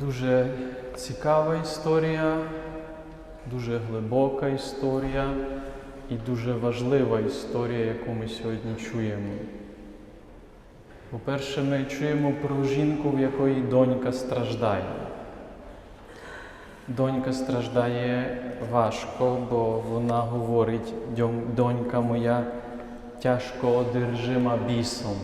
Дуже цікава історія, дуже глибока історія і дуже важлива історія, яку ми сьогодні чуємо. По-перше, ми чуємо про жінку, в якої донька страждає. Донька страждає важко, бо вона говорить, донька моя тяжко одержима бісом.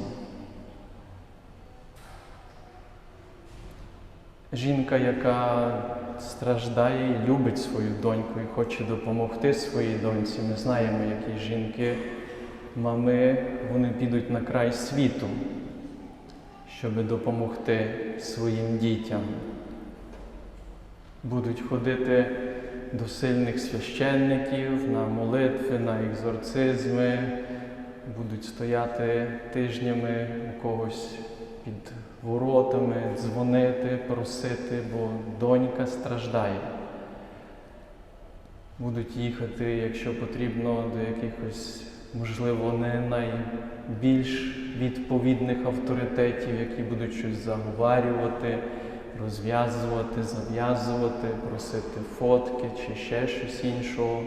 Жінка, яка страждає і любить свою доньку і хоче допомогти своїй доньці. Ми знаємо, які жінки, мами, вони підуть на край світу, щоб допомогти своїм дітям. Будуть ходити до сильних священників на молитви, на екзорцизми, будуть стояти тижнями у когось під воротами, дзвонити, просити, бо донька страждає. Будуть їхати, якщо потрібно, до якихось, можливо, не найбільш відповідних авторитетів, які будуть щось заговарювати, розв'язувати, зав'язувати, просити фотки чи ще щось іншого.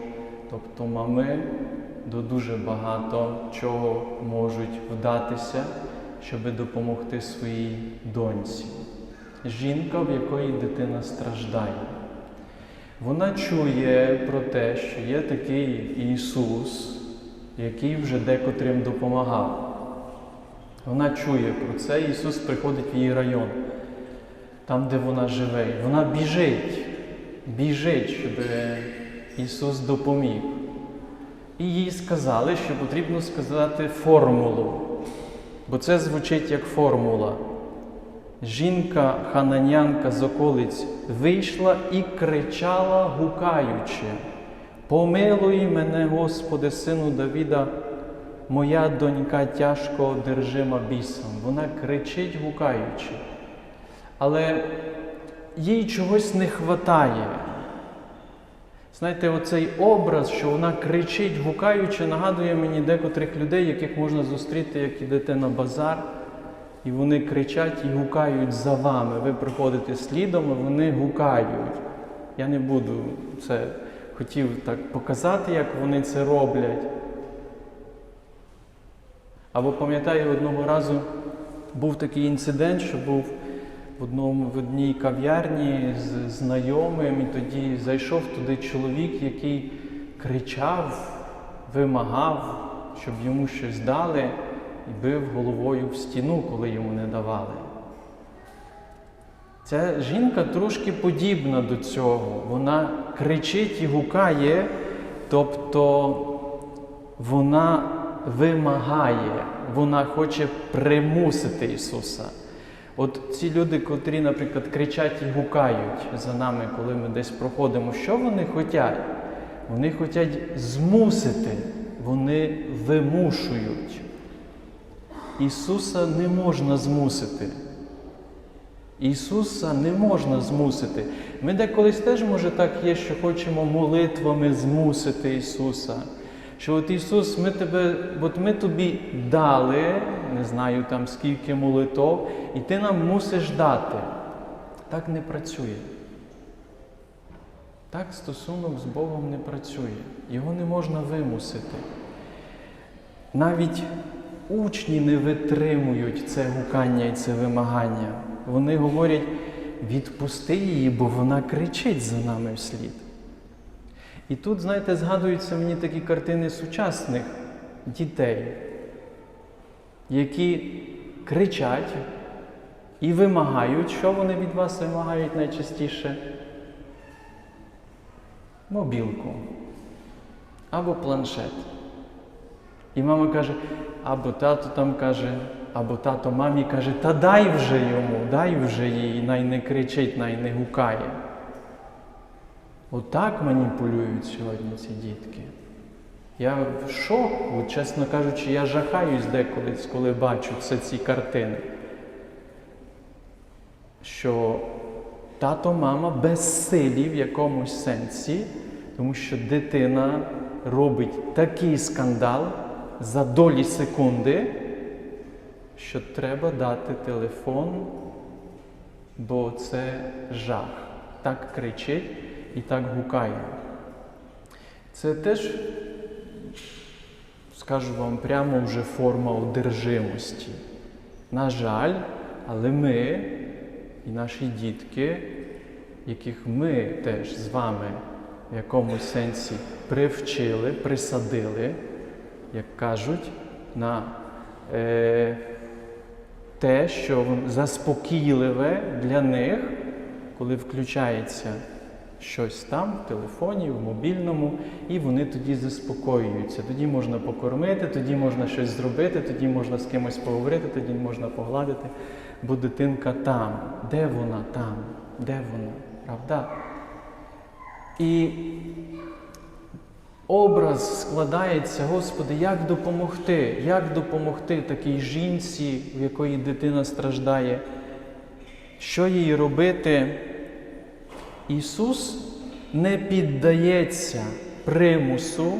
Тобто мами до дуже багато чого можуть вдатися, щоб допомогти своїй доньці. Жінка, в якої дитина страждає. Вона чує про те, що є такий Ісус, який вже декотрим допомагав. Вона чує про це, Ісус приходить в її район, там, де вона живе. Вона біжить, біжить, щоб Ісус допоміг. І їй сказали, що потрібно сказати формулу, бо це звучить як формула. Жінка хананянка з околиць вийшла і кричала, гукаючи: Помилуй мене, Господи, сину Давіда, моя донька тяжко одержима бісом. Вона кричить, гукаючи. Але їй чогось не хватає. Знаєте, оцей образ, що вона кричить, гукаючи, нагадує мені декотрих людей, яких можна зустріти, як ідете на базар, і вони кричать і гукають за вами. Ви приходите слідом, а вони гукають. Я не буду це хотів так показати, як вони це роблять. Або пам'ятаю, одного разу був такий інцидент, що був в одному в одній кав'ярні з знайомим, і тоді зайшов туди чоловік, який кричав, вимагав, щоб йому щось дали, і бив головою в стіну, коли йому не давали. Ця жінка трошки подібна до цього. Вона кричить і гукає, тобто вона вимагає, вона хоче примусити Ісуса. От ці люди, котрі, наприклад, кричать і гукають за нами, коли ми десь проходимо, що вони хочуть? Вони хочуть змусити, вони вимушують. Ісуса не можна змусити. Ісуса не можна змусити. Ми деколись теж, може, так є, що хочемо молитвами змусити Ісуса. Що от Ісус, ми тебе, от ми тобі дали, не знаю там скільки молитов, і ти нам мусиш дати. Так не працює. Так стосунок з Богом не працює. Його не можна вимусити. Навіть учні не витримують це гукання і це вимагання. Вони говорять, відпусти її, бо вона кричить за нами вслід. І тут, знаєте, згадуються мені такі картини сучасних дітей, які кричать і вимагають, що вони від вас вимагають найчастіше? Мобілку або планшет. І мама каже, або тато там каже, або тато мамі каже, та дай вже йому, дай вже їй, най не кричить, най не гукає. Отак маніпулюють сьогодні ці дітки. Я в шоку, чесно кажучи, я жахаюсь деколи, коли бачу це ці картини. Що тато, мама безсилі в якомусь сенсі, тому що дитина робить такий скандал за долі секунди, що треба дати телефон бо це жах. Так кричить і так гукає. Це теж, скажу вам прямо, вже форма одержимості. На жаль, але ми і наші дітки, яких ми теж з вами в якомусь сенсі привчили, присадили, як кажуть, на е, те, що заспокійливе для них, коли включається щось там в телефоні, в мобільному, і вони тоді заспокоюються. Тоді можна покормити, тоді можна щось зробити, тоді можна з кимось поговорити, тоді можна погладити, бо дитинка там. Де вона там? Де вона? Правда? І образ складається, Господи, як допомогти? Як допомогти такій жінці, в якої дитина страждає? Що їй робити? Ісус не піддається примусу,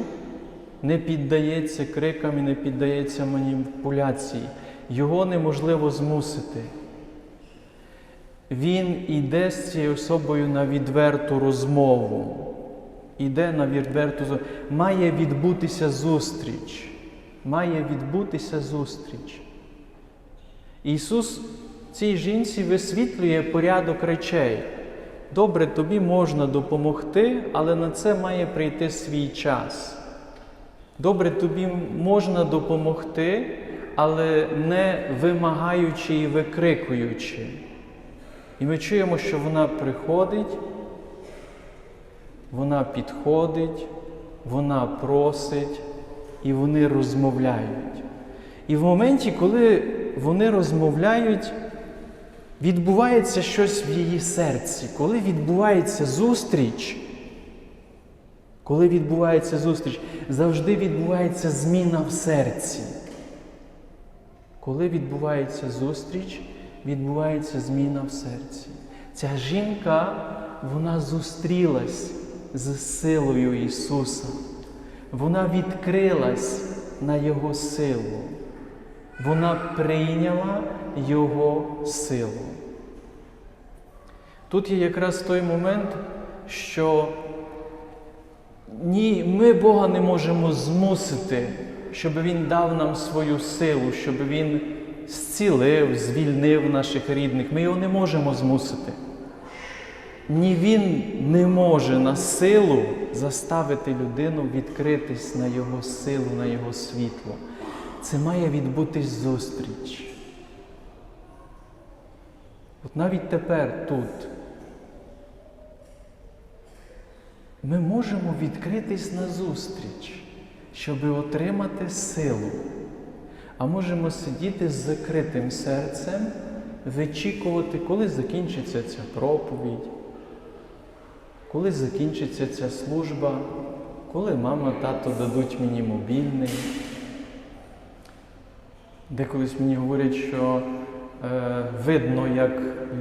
не піддається крикам і не піддається маніпуляції. Його неможливо змусити. Він іде з цією особою на відверту розмову. Іде на відверту. Має відбутися зустріч. Має відбутися зустріч. Ісус цій жінці висвітлює порядок речей. Добре, тобі можна допомогти, але на це має прийти свій час. Добре, тобі можна допомогти, але не вимагаючи і викрикуючи. І ми чуємо, що вона приходить, вона підходить, вона просить, і вони розмовляють. І в моменті, коли вони розмовляють, відбувається щось в її серці. Коли відбувається зустріч, коли відбувається зустріч, завжди відбувається зміна в серці. Коли відбувається зустріч, відбувається зміна в серці. Ця жінка, вона зустрілась з силою Ісуса. Вона відкрилась на Його силу. Вона прийняла Його силу. Тут є якраз той момент, що ні, ми Бога не можемо змусити, щоб Він дав нам свою силу, щоб Він зцілив, звільнив наших рідних. Ми його не можемо змусити. Ні він не може на силу заставити людину відкритись на Його силу, на Його світло. Це має відбутись зустріч. От навіть тепер тут ми можемо відкритись на зустріч, щоб отримати силу. А можемо сидіти з закритим серцем, вичікувати, коли закінчиться ця проповідь, коли закінчиться ця служба, коли мама, тато дадуть мені мобільний. Деколись мені говорять, що видно, як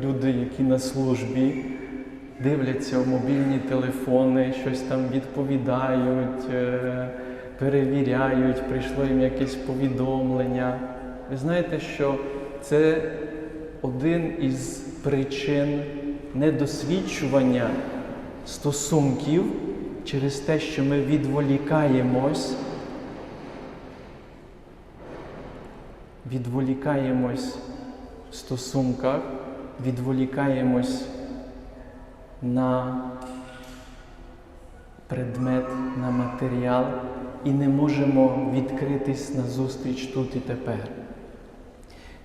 люди, які на службі, дивляться в мобільні телефони, щось там відповідають, е, перевіряють, прийшло їм якесь повідомлення. Ви знаєте, що це один із причин недосвідчування стосунків через те, що ми відволікаємось. Відволікаємось стосунках, відволікаємось на предмет, на матеріал і не можемо відкритись на зустріч тут і тепер.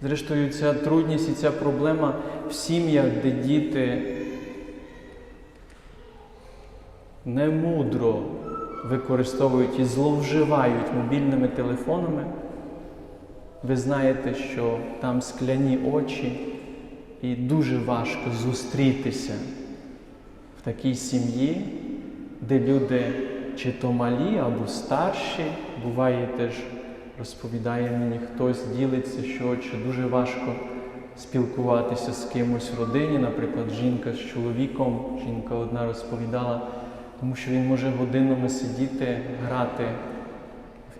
Зрештою, ця трудність і ця проблема в сім'ях, де діти немудро використовують і зловживають мобільними телефонами. Ви знаєте, що там скляні очі, і дуже важко зустрітися в такій сім'ї, де люди чи то малі або старші, буває теж розповідає мені хтось, ділиться, що чи дуже важко спілкуватися з кимось в родині, наприклад, жінка з чоловіком, жінка одна розповідала, тому що він може годинами сидіти, грати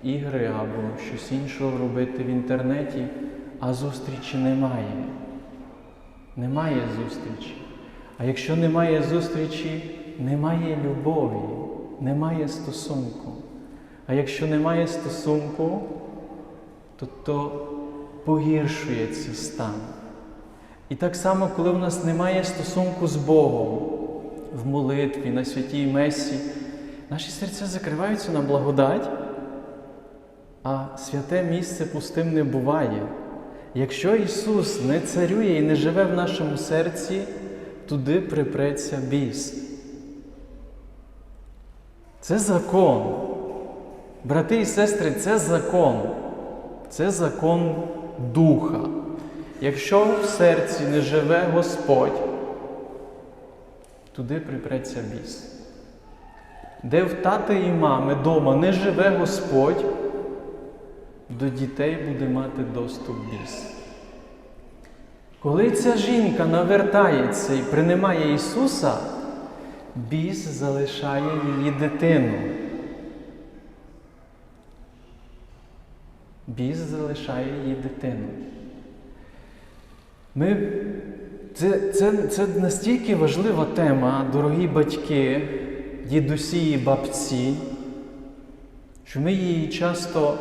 ігри або щось іншого робити в інтернеті, а зустрічі немає. немає зустрічі. А якщо немає зустрічі, немає любові, немає стосунку. А якщо немає стосунку, то, то погіршується стан. І так само, коли в нас немає стосунку з Богом в молитві, на святій Месі, наші серця закриваються на благодать, а святе місце пустим не буває. Якщо Ісус не царює і не живе в нашому серці, туди припреться біс. Це закон. Брати і сестри, це закон. Це закон Духа. Якщо в серці не живе Господь, туди припреться біс. Де в тата і мами дома не живе Господь, до дітей буде мати доступ біс. Коли ця жінка навертається і приймає Ісуса, біс залишає її дитину. Біс залишає її дитину. Ми, це, це, це настільки важлива тема, дорогі батьки, дідусі і бабці, що ми її часто,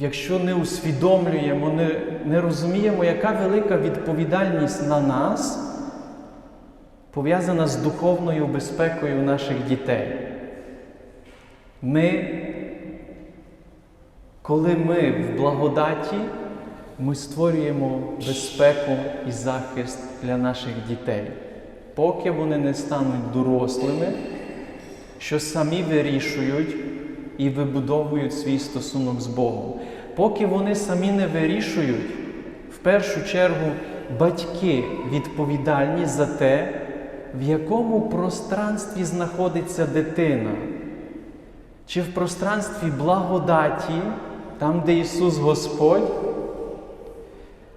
якщо не усвідомлюємо, не, не розуміємо, яка велика відповідальність на нас пов'язана з духовною безпекою наших дітей. Ми, коли ми в благодаті, ми створюємо безпеку і захист для наших дітей, поки вони не стануть дорослими, що самі вирішують і вибудовують свій стосунок з Богом. Поки вони самі не вирішують, в першу чергу батьки відповідальні за те, в якому пространстві знаходиться дитина. Чи в пространстві благодаті, там, де Ісус Господь,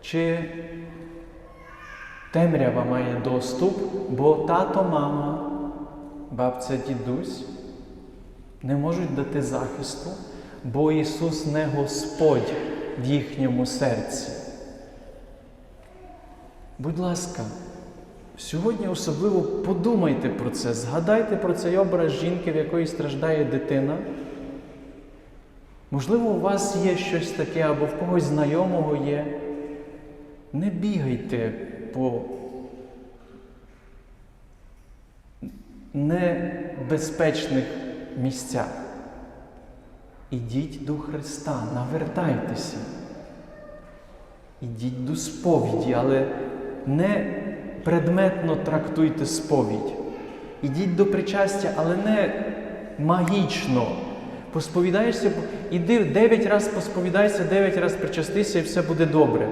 чи темрява має доступ, бо тато, мама, бабця, дідусь не можуть дати захисту, бо Ісус не Господь в їхньому серці. Будь ласка, сьогодні особливо подумайте про це, згадайте про цей образ жінки, в якої страждає дитина. Можливо, у вас є щось таке або в когось знайомого є. Не бігайте по небезпечних місцях. Ідіть до Христа, навертайтеся. Ідіть до сповіді, але не предметно трактуйте сповідь. Ідіть до причастя, але не магічно. Посповідаєшся, іди дев'ять разів посповідайся, дев'ять разів причастися і все буде добре.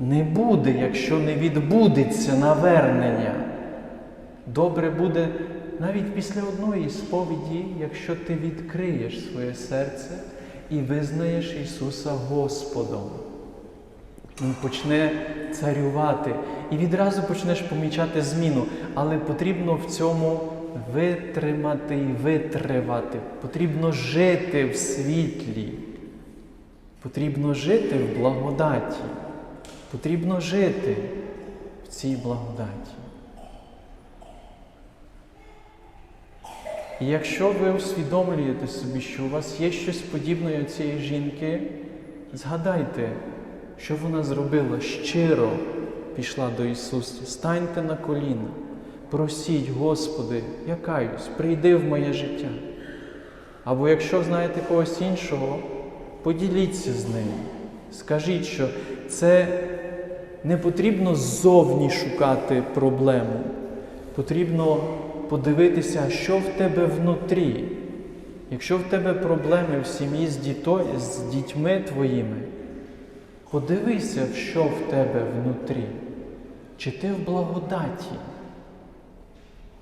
Не буде, якщо не відбудеться навернення. Добре буде навіть після одної сповіді, якщо ти відкриєш своє серце і визнаєш Ісуса Господом. Він почне царювати і відразу почнеш помічати зміну, але потрібно в цьому витримати і витривати. Потрібно жити в світлі, потрібно жити в благодаті, потрібно жити в цій благодаті. І якщо ви усвідомлюєте собі, що у вас є щось подібне до цієї жінки, згадайте, що вона зробила щиро пішла до Ісуса. Станьте на коліна, просіть, Господи, я каюсь, прийди в моє життя. Або якщо знаєте когось іншого, поділіться з ним. Скажіть, що це не потрібно ззовні шукати проблему, потрібно подивитися, що в тебе внутрі. Якщо в тебе проблеми в сім'ї з, з дітьми твоїми, подивися, що в тебе внутрі. Чи ти в благодаті?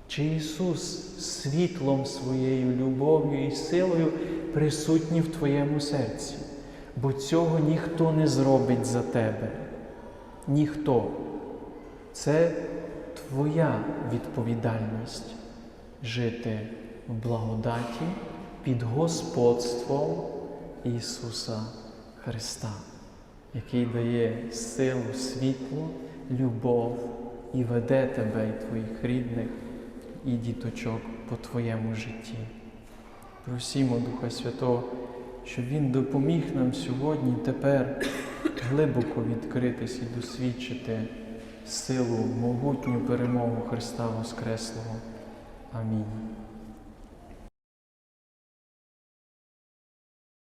Чи Ісус світлом своєю любов'ю і силою присутній в твоєму серці? Бо цього ніхто не зробить за тебе. Ніхто. Це твоя відповідальність жити в благодаті під господством Ісуса Христа. який дає силу, світло, любов і веде тебе і твоїх рідних і діточок по твоєму житті. Просімо Духа Святого, щоб Він допоміг нам сьогодні, тепер глибоко відкритись і досвідчити силу, могутню перемогу Христа Воскреслого. Amin.